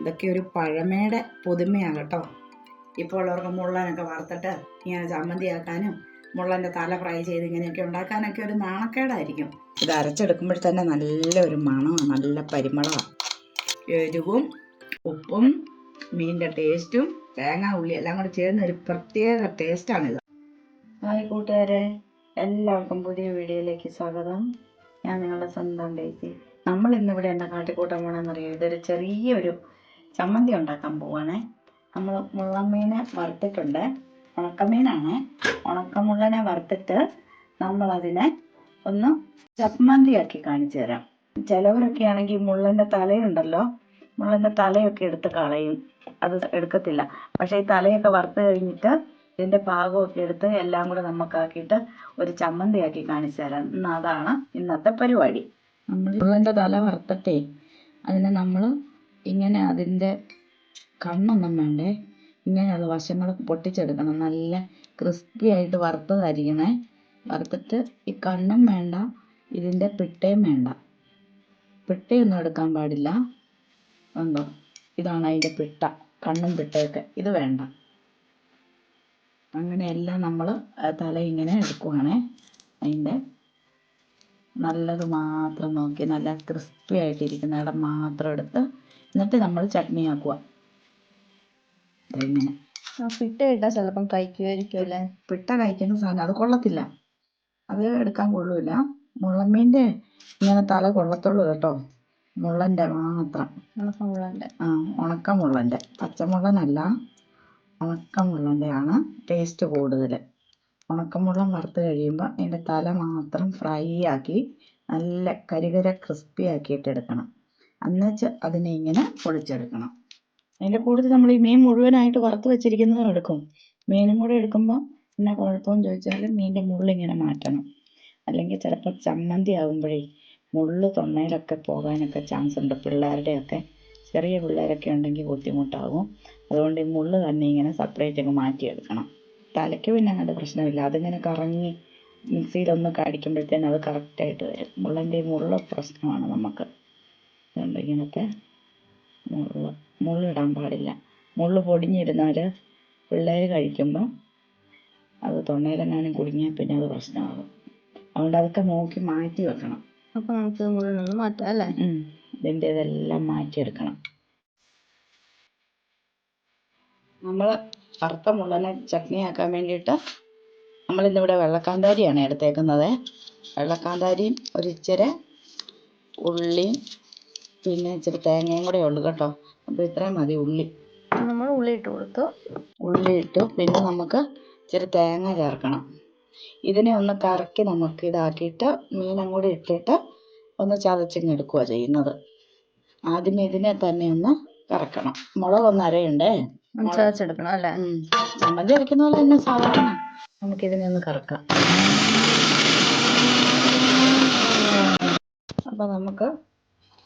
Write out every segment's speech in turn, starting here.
ഇതൊക്കെ ഒരു പഴമയുടെ പുതുമയാണ് കേട്ടോ. ഇപ്പോൾ ഉള്ളവർക്ക് മുള്ളനൊക്കെ വറുത്തിട്ട് ഇങ്ങനെ ചമ്മന്തിയാക്കാനും മുള്ളന്റെ തല ഫ്രൈ ചെയ്ത് ഇങ്ങനെയൊക്കെ ഉണ്ടാക്കാനൊക്കെ ഒരു നാണക്കേടായിരിക്കും. ഇത് അരച്ചെടുക്കുമ്പോൾ തന്നെ നല്ല ഒരു മണമാണ് നല്ല പരിമളമാണ്. എരിവും ഉപ്പും മീനിന്റെ ടേസ്റ്റും തേങ്ങ ഉള്ളി എല്ലാം കൂടെ ചേർന്ന ഒരു പ്രത്യേക ടേസ്റ്റാണിത്. ഹായ് കൂട്ടുകാരെ എല്ലാവർക്കും പുതിയ വീഡിയോയിലേക്ക് സ്വാഗതം. ഞാൻ നിങ്ങളുടെ സ്വന്തം ബേസി നമ്മൾ ഇന്നിവിടെ എന്താ കാട്ടിക്കൂട്ടാൻ പോകണമെന്നറിയാം ഇതൊരു ചെറിയൊരു ചമ്മന്തി ഉണ്ടാക്കാൻ പോവാണേ. നമ്മൾ മുള്ളമീനെ വറുത്തിട്ടുണ്ട്. ഉണക്കമീനാണ്. ഉണക്കമുള്ളനെ വറുത്തിട്ട് നമ്മളതിനെ ഒന്ന് ചമ്മന്തിയാക്കി കാണിച്ചു തരാം. ചിലവരൊക്കെ ആണെങ്കിൽ മുള്ളന്റെ തലയുണ്ടല്ലോ. മുള്ളന്റെ തലയൊക്കെ എടുത്ത് കളയും. അത് എടുക്കത്തില്ല. പക്ഷേ ഈ തലയൊക്കെ വറുത്ത് കഴിഞ്ഞിട്ട് ഇതിന്റെ പാകമൊക്കെ എടുത്ത് എല്ലാം കൂടെ നമുക്കാക്കിയിട്ട് ഒരു ചമ്മന്തിയാക്കി കാണിച്ചു തരാം. അതാണ് ഇന്നത്തെ പരിപാടി. നമ്മൾ മുള്ളന്റെ തല വറുത്തിട്ടേ അതിനെ നമ്മൾ ഇങ്ങനെ അതിന്റെ കണ്ണൊന്നും വേണ്ടേ? ഇങ്ങനെ അത് വശങ്ങൾ പൊട്ടിച്ചെടുക്കണം. നല്ല ക്രിസ്പി ആയിട്ട് വറുത്തതരിയണേ വറുത്തിട്ട് ഈ കണ്ണും വേണ്ട ഇതിന്റെ പിട്ടയും വേണ്ട. പിട്ടയൊന്നും എടുക്കാൻ പാടില്ല. ഉണ്ടോ ഇതാണ് അതിന്റെ പിട്ട കണ്ണും പിട്ടയൊക്കെ. ഇത് വേണ്ട. അങ്ങനെ എല്ലാം നമ്മൾ തല ഇങ്ങനെ എടുക്കുവാണേ. അതിന്റെ നല്ലത് മാത്രം നോക്കി നല്ല ക്രിസ്പി ആയിട്ടിരിക്കുന്ന ഇടം മാത്രം എടുത്ത് എന്നിട്ട് നമ്മൾ ചട്നി ആക്കുക ഇങ്ങനെ പിട്ട ഇട്ടാൽ ചിലപ്പം കഴിക്കുമായിരിക്കും അല്ലേ? പിട്ട കഴിക്കുന്ന സാധനം അത് കൊള്ളത്തില്ല. അത് എടുക്കാൻ കൊള്ളൂല. മുള്ളമ്മീന്റെ ഇങ്ങനെ തല കൊള്ളത്തുള്ളൂ കേട്ടോ. മുള്ളന്റെ മാത്രം. ഉണക്കമുള്ളന്റെ ആ ഉണക്കമുള്ളന്റെ പച്ചമുള്ളനല്ല ഉണക്കമുള്ളന്റെ ആണ് ടേസ്റ്റ് കൂടുതൽ ഉണക്കമുള്ളം വറുത്ത് കഴിയുമ്പോൾ അതിന്റെ തല മാത്രം ഫ്രൈ ആക്കി നല്ല കരികര ക്രിസ്പി ആക്കിയിട്ട് എടുക്കണം. എന്നുവെച്ച് അതിനെ ഇങ്ങനെ പൊളിച്ചെടുക്കണം അതിന്റെ കൂടുതൽ നമ്മൾ ഈ മീൻ മുഴുവനായിട്ട് വറുത്ത് വെച്ചിരിക്കുന്നതും എടുക്കും. മീനും കൂടെ എടുക്കുമ്പോൾ എന്നാ കുഴപ്പമെന്ന് ചോദിച്ചാൽ മീനിന്റെ മുള്ളിങ്ങനെ മാറ്റണം. അല്ലെങ്കിൽ ചിലപ്പോൾ ചമ്മന്തി ആകുമ്പോഴേ മുള്ള് തൊണ്ടയിലൊക്കെ പോകാനൊക്കെ ചാൻസ് ഉണ്ട്. പിള്ളേരുടെയൊക്കെ ചെറിയ പിള്ളേരൊക്കെ ഉണ്ടെങ്കിൽ ബുദ്ധിമുട്ടാകും. അതുകൊണ്ട് ഈ മുള്ള് തന്നെ ഇങ്ങനെ സെപ്പറേറ്റ് അങ്ങ് മാറ്റിയെടുക്കണം. തലയ്ക്ക് പിന്നെ അങ്ങനത്തെ പ്രശ്നമില്ല. അതിങ്ങനെ കറങ്ങി മിക്സിയിലൊന്ന് കടിക്കുമ്പോഴത്തേനും അത് കറക്റ്റായിട്ട് വരും. മുള്ളന്റെ ഈ മുള്ള പ്രശ്നമാണ് നമുക്ക്. അതുകൊണ്ട് ഇങ്ങനത്തെ. മുള്ള് മുള്ളിടാൻ പാടില്ല. മുള്ള് പൊടിഞ്ഞിരുന്നാൽ പിള്ളേർ കഴിക്കുമ്പോൾ അത് തൊണ്ടയിലെങ്ങാനും കുടുങ്ങിയാൽ പിന്നെ അത് പ്രശ്നമാകും. അതുകൊണ്ട് അതൊക്കെ നോക്കി മാറ്റി വെക്കണം. അപ്പൊ നമുക്ക് മുഴുവനൊന്ന് മാറ്റാം അല്ലേ. ഇതിന്റെ ഇതെല്ലാം മാറ്റിയെടുക്കണം. നമ്മൾ വറുത്ത മുള്ളനെ ചട്നിയാക്കാൻ വേണ്ടിയിട്ട് നമ്മളിന്നിവിടെ വെള്ളക്കാന്താരിയാണ് എടുത്തേക്കുന്നത്. വെള്ളക്കാന്താരിയും ഒരു ഇച്ചിരി ഉള്ളിയും പിന്നെ ഇച്ചിരി തേങ്ങയും കൂടെ ഉള്ളു കേട്ടോ. അപ്പോൾ ഇത്രയും മതി ഉള്ളി. നമ്മൾ ഉള്ളി ഇട്ട് കൊടുത്തു. ഉള്ളി ഇട്ടു. പിന്നെ നമുക്ക് ഇച്ചിരി തേങ്ങ ചേർക്കണം. ഇതിനെ ഒന്ന് കറക്കി നമുക്ക് ഇതാക്കിയിട്ട് മീനും കൂടി ഇട്ടിട്ട് ഒന്ന് ചതച്ചിങ്ങ് എടുക്കുക ചെയ്യുന്നത്. ആദ്യമേ ഇതിനെ തന്നെ ഒന്ന് കറക്കണം. മുളകൊന്ന് അരയണ്ടേ? ഒന്ന് ചതച്ചെടുക്കണം അല്ലേ. ചമ്മന്തി അരയ്ക്കുന്ന പോലെ തന്നെ സാധാരണ. നമുക്കിതിനെ ഒന്ന് കറക്കാം. അപ്പോൾ നമുക്ക്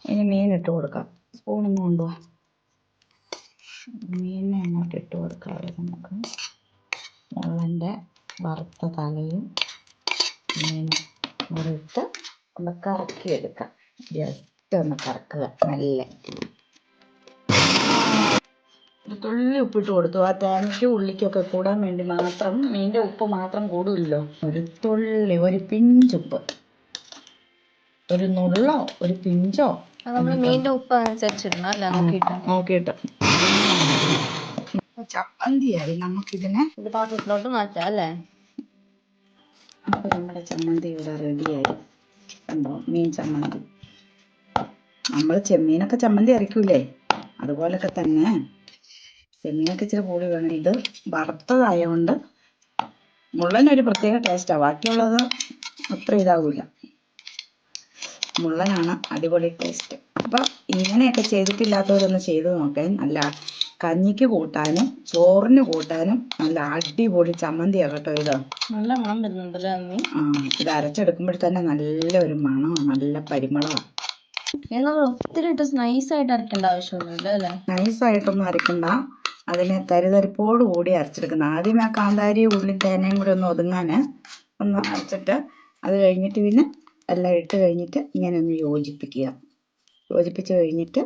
ഇനി മീൻ ഇട്ട് കൊടുക്കാം. സ്പൂണൊന്നും കൊണ്ടുപോവാ മീനെ അങ്ങോട്ട് ഇട്ട് കൊടുക്കാതെ നമുക്ക്. മുള്ളന്റെ വറുത്ത തലയും മീനും കൂടെ ഇട്ട് ഒന്ന് കറക്കി എടുക്കാം ജസ്റ്റ് ഒന്ന് കറക്കുക. നല്ല. ഒരു തുള്ളി ഉപ്പിട്ട് കൊടുത്തു. ആ തേങ്ങയ്ക്കും ഉള്ളിക്കൊക്കെ കൂടാൻ വേണ്ടി മാത്രം മീന്റെ ഉപ്പ് മാത്രം കൂടുമല്ലോ. ഒരു തുള്ളി ഒരു പിഞ്ചുപ്പ് ഒരു നുള്ളോ ഒരു പിഞ്ചോ? നമ്മൾ മീനിന്റെ ഉപ്പ് അനുസരിച്ചിടണം അല്ലേ നോക്കിയിട്ട്. നോക്കിയിട്ട്. ചമ്മന്തിയായി നമുക്കിതിനെ. ഇത് പാത്രത്തിലോട്ട് മാറ്റാം അല്ലേ? നമ്മുടെ ചമ്മന്തി ഇവിടെ റെഡിയായി. കണ്ടോ? മീൻ ചമ്മന്തി. നമ്മൾ ചെമ്മീനൊക്കെ ചമ്മന്തി അരയ്ക്കൂലേ അതുപോലൊക്കെ തന്നെ. ചെമ്മീനൊക്കെ ഇച്ചിരി കൂടി വേണം. ഇത് വറുത്തതായതുകൊണ്ട് മുള്ളനൊരു പ്രത്യേക ടേസ്റ്റാണ് ബാക്കിയുള്ളത് അത്ര ഇതാവില്ല മുള്ളനാണ് അടിപൊളി ടേസ്റ്റ് അപ്പം ഇങ്ങനെയൊക്കെ ചെയ്തിട്ടില്ലാത്തവരൊന്ന് ചെയ്ത് നോക്കാൻ നല്ല കഞ്ഞിക്ക് കൂട്ടാനും ചോറിന് കൂട്ടാനും നല്ല അടിപൊളി ചമ്മന്തിയാണ് കേട്ടോ ഇത്. നല്ല മണം വരുന്നുണ്ടല്ലോ ആ ഇത് അരച്ചെടുക്കുമ്പോൾ തന്നെ നല്ല ഒരു മണമാണ് നല്ല പരിമളമാണ് എന്നാൽ ഒത്തിരി ഇട്ട് നൈസ് ആയിട്ട് അരക്കേണ്ട ആവശ്യമൊന്നുമില്ല അല്ലേ? നൈസായിട്ടൊന്നും അരക്കണ്ട. അതിനെ തരിതരിപ്പോട് കൂടി അരച്ചെടുക്കണം. ആദ്യം ആ കാന്താരി ഉള്ളി തേനയും കൂടി ഒന്ന് ഒതുങ്ങാൻ ഒന്ന് അരച്ചിട്ട് അത് കഴിഞ്ഞിട്ട് പിന്നെ എല്ലാം ഇട്ട് കഴിഞ്ഞിട്ട് ഇങ്ങനെ ഒന്ന് യോജിപ്പിക്കുക. യോജിപ്പിച്ച് കഴിഞ്ഞിട്ട്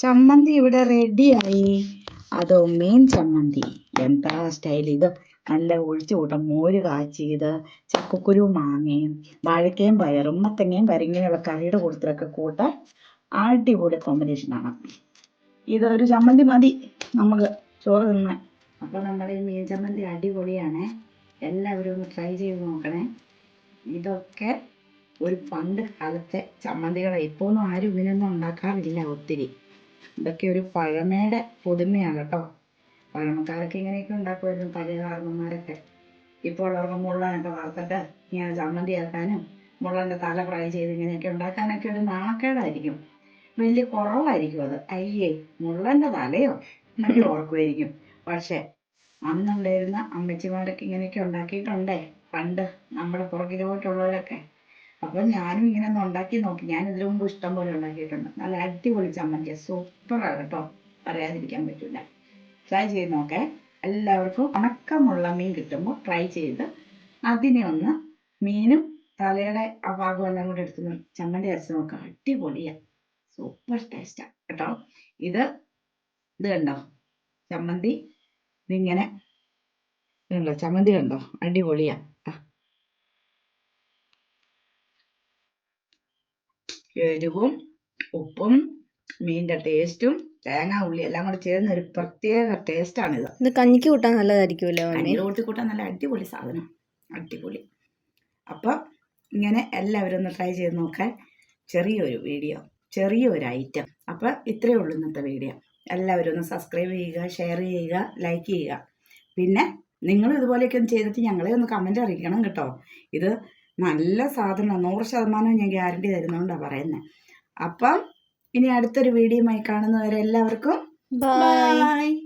ചമ്മന്തി ഇവിടെ റെഡിയായി അതോ മീൻ ചമ്മന്തി? എന്താ സ്റ്റൈൽ ഇത്? നല്ല ഒഴിച്ചു കൂട്ടം. മോര് കാച്ചിയത് ചക്കക്കുരു മാങ്ങയും വാഴക്കയും പയറും മത്തങ്ങയും പരിങ്ങനെയുള്ള കറിയുടെ കൂട്ടത്തിലൊക്കെ കൂട്ടാൻ അടിപൊളി കോമ്പിനേഷനാണ് ഇതൊരു ചമ്മന്തി മതി നമുക്ക് ചോറ് തിന്നാൻ. അപ്പോൾ നമ്മുടെ ഈ മീൻ ചമ്മന്തി അടിപൊളിയാണ്. എല്ലാവരും ഒന്ന് ട്രൈ ചെയ്ത് നോക്കണേ. ഇതൊക്കെ ഒരു പണ്ട് കാലത്തെ ചമ്മന്തികളെ ഇപ്പോഴൊന്നും ആരും ഇങ്ങനെയൊന്നും ഉണ്ടാക്കാറില്ല ഒത്തിരി. ഇതൊക്കെ ഒരു പഴമയുടെ പുതുമയാണ് കേട്ടോ. പഴമക്കാരൊക്കെ ഇങ്ങനെയൊക്കെ ഉണ്ടാക്കുമായിരുന്നു പഴയ കാർമ്മന്മാരൊക്കെ ഇപ്പോൾ ഉള്ളവർക്ക് മുള്ളനൊക്കെ വറുത്തിട്ട് ഇങ്ങനെ ചമ്മന്തിയാക്കാനും മുള്ളന്റെ തല ഫ്രൈ ചെയ്ത് ഇങ്ങനെയൊക്കെ ഉണ്ടാക്കാനൊക്കെ ഒരു നാണക്കേടായിരിക്കും വലിയ കുറവായിരിക്കും അത്. അയ്യേ മുള്ളന്റെ തലയോ? എന്നൊക്കെ ഓർക്കുമായിരിക്കും. പക്ഷേ അന്നുണ്ടായിരുന്ന അമ്മച്ചിമാരൊക്കെ ഇങ്ങനെയൊക്കെ ഉണ്ടാക്കിയിട്ടുണ്ടേ? പണ്ട് നമ്മുടെ പുറകിലോട്ടുള്ളവരൊക്കെ. അപ്പോൾ ഞാനും ഇങ്ങനെ ഒന്ന് ഉണ്ടാക്കി നോക്കി. ഞാൻ ഇതിനു മുമ്പ് ഇഷ്ടം പോലെ ഉണ്ടാക്കിയിട്ടുണ്ട്. നല്ല അടിപൊളി ചമ്മന്തി. സൂപ്പറാണ് കേട്ടോ. പറയാതിരിക്കാൻ പറ്റില്ല ട്രൈ ചെയ്ത് നോക്കേ. എല്ലാവർക്കും ഉണക്കമുള്ള മീൻ കിട്ടുമ്പോൾ ട്രൈ ചെയ്ത് അതിനെ ഒന്ന് മീനും തലയുടെ ആ ഭാഗം എല്ലാം കൂടെ എടുത്ത് ചമ്മന്തി അരച്ച് നോക്കാം. അടിപൊളിയാണ് സൂപ്പർ ടേസ്റ്റാണ് കേട്ടോ. ഇത് ഇത് കണ്ടോ? ചമ്മന്തി. ഇതിങ്ങനെ. കണ്ടോ ചമ്മന്തി കണ്ടോ? അടിപൊളിയാ ആ. എരിവും ഉപ്പും മീനിന്റെ ടേസ്റ്റും തേങ്ങ ഉള്ളി എല്ലാം കൂടെ ചേർന്ന ഒരു പ്രത്യേക ടേസ്റ്റാണിത് ഇത് കഞ്ഞിക്ക് കൂട്ടാൻ നല്ലതായിരിക്കുമല്ലോ മമ്മി? കഞ്ഞിയുടെ കൂട്ടി കൂട്ടാൻ നല്ല അടിപൊളി സാധനം. അടിപൊളി. അപ്പം ഇങ്ങനെ എല്ലാവരും ഒന്ന് ട്രൈ ചെയ്ത് നോക്കാൻ ചെറിയൊരു വീഡിയോ ചെറിയൊരു ഐറ്റം അപ്പം ഇത്രയേ ഉള്ളൂ ഇന്നത്തെ വീഡിയോ എല്ലാവരും ഒന്ന് സബ്സ്ക്രൈബ് ചെയ്യുക ഷെയർ ചെയ്യുക ലൈക്ക് ചെയ്യുക. പിന്നെ നിങ്ങൾ ഇതുപോലെയൊക്കെ ഒന്ന് ചെയ്തിട്ട് ഞങ്ങളെ ഒന്ന് കമന്റ് അറിയിക്കണം കേട്ടോ. ഇത് നല്ല സാധനം നൂറ് ശതമാനം ഞാൻ ഗ്യാരണ്ടി തരുന്നതുകൊണ്ടാണ് പറയുന്നത് അപ്പം ഇനി അടുത്തൊരു വീഡിയോയുമായി കാണുന്നവരെ എല്ലാവർക്കും ബൈ